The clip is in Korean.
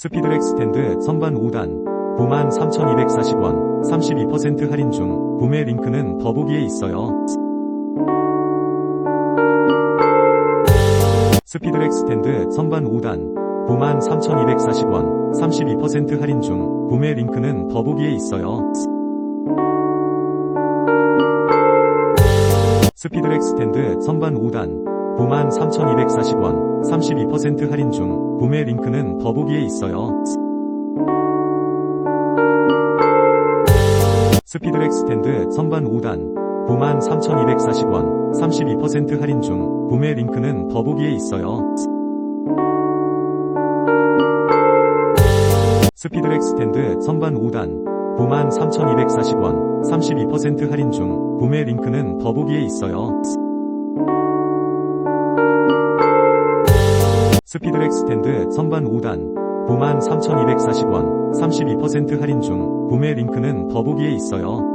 스피드렉 스탠드 선반 5단 93,240원 32% 할인 중 구매 링크는 더보기에 있어요. 스피드렉 스탠드 선반 5단 93,240원 32% 할인 중 구매 링크는 더보기에 있어요. 스피드렉 스탠드 선반 5단 93,240원 32% 할인 중 구매 링크는 더보기에 있어요. 스피드렉 스탠드 선반 5단 93,240원 32% 할인 중 구매 링크는 더보기에 있어요. 스피드렉 스탠드 선반 5단 93,240원 32% 할인 중 구매 링크는 더보기에 있어요. 스피드렉 스탠드 선반 5단 93,240원 32% 할인 중 구매 링크는 더보기에 있어요.